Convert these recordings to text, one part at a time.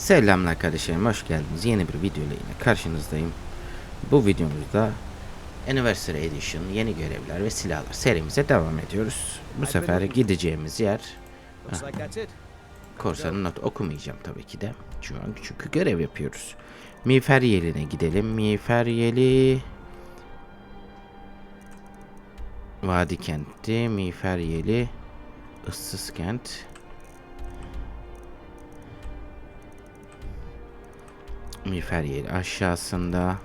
Selamlar kardeşlerim hoş geldiniz. Yeni bir video ile yine karşınızdayım. Bu videomuzda Anniversary Edition yeni görevler ve silahlar serimize devam ediyoruz. Bu sefer gideceğimiz yer. Korsanın not okumayacağım tabii ki de. Çünkü, çünkü görev yapıyoruz. Miğfer Yeli'ne gidelim. Miğfer Yeli Vadi kenti, Miğfer Yeli Issız kent Miğfer Yeli aşağısında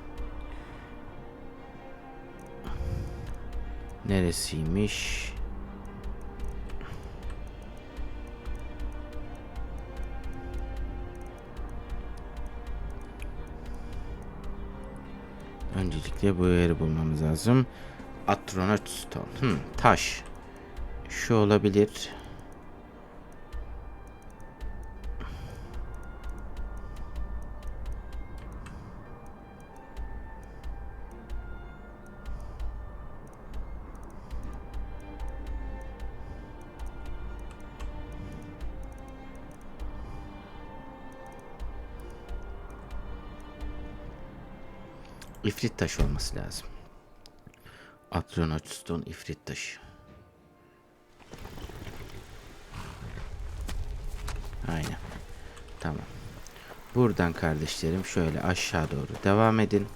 Neresiymiş? Öncelikle bu yeri bulmamız lazım. Astronaut. Hmm, taş. Şu olabilir. İfrit taşı olması lazım. Astronaut Stone ifrit taşı. Aynen. Tamam. Buradan kardeşlerim şöyle aşağı doğru devam edin.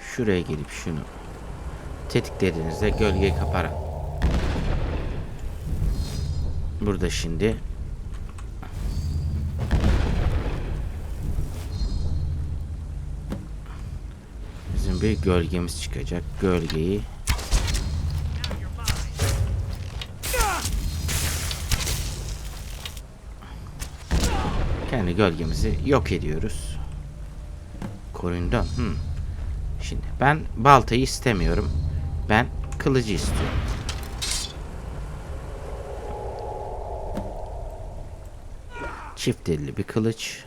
Şuraya gelip şunu tetiklediğinizde gölge kaparan. Burada şimdi bizim bir gölgemiz çıkacak. Gölgeyi kendi gölgemizi yok ediyoruz. Korundum. Hmm. Şimdi ben baltayı istemiyorum. Ben kılıcı istiyorum. Çift elli bir kılıç.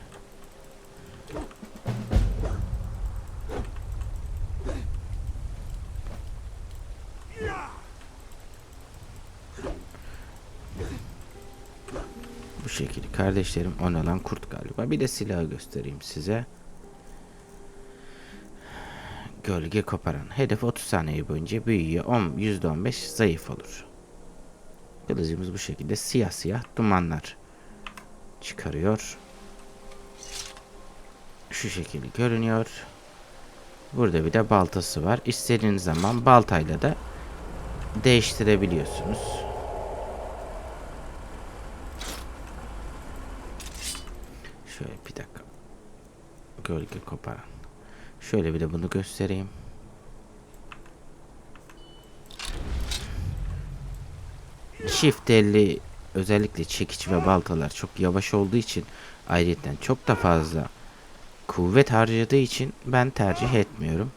Bu şekilde kardeşlerim onalan kurt galiba. Bir de silahı göstereyim size. Gölge koparan. Hedef 30 saniye boyunca büyüyor. 10, %15 zayıf olur. Kılıcımız bu şekilde siyah siyah dumanlar çıkarıyor. Şu şekilde görünüyor. Burada bir de baltası var. İstediğiniz zaman baltayla da değiştirebiliyorsunuz. Şöyle bir dakika. Gölge koparan. Şöyle bir de bunu göstereyim. Çift elli özellikle çekiç ve baltalar çok yavaş olduğu için ayrıca çok da fazla kuvvet harcadığı için ben tercih etmiyorum.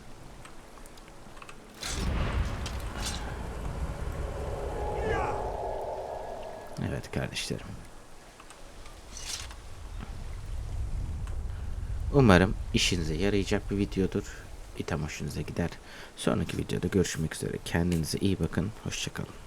Evet kardeşlerim. Umarım işinize yarayacak bir videodur. İtam hoşunuza gider. Sonraki videoda görüşmek üzere. Kendinize iyi bakın. Hoşçakalın.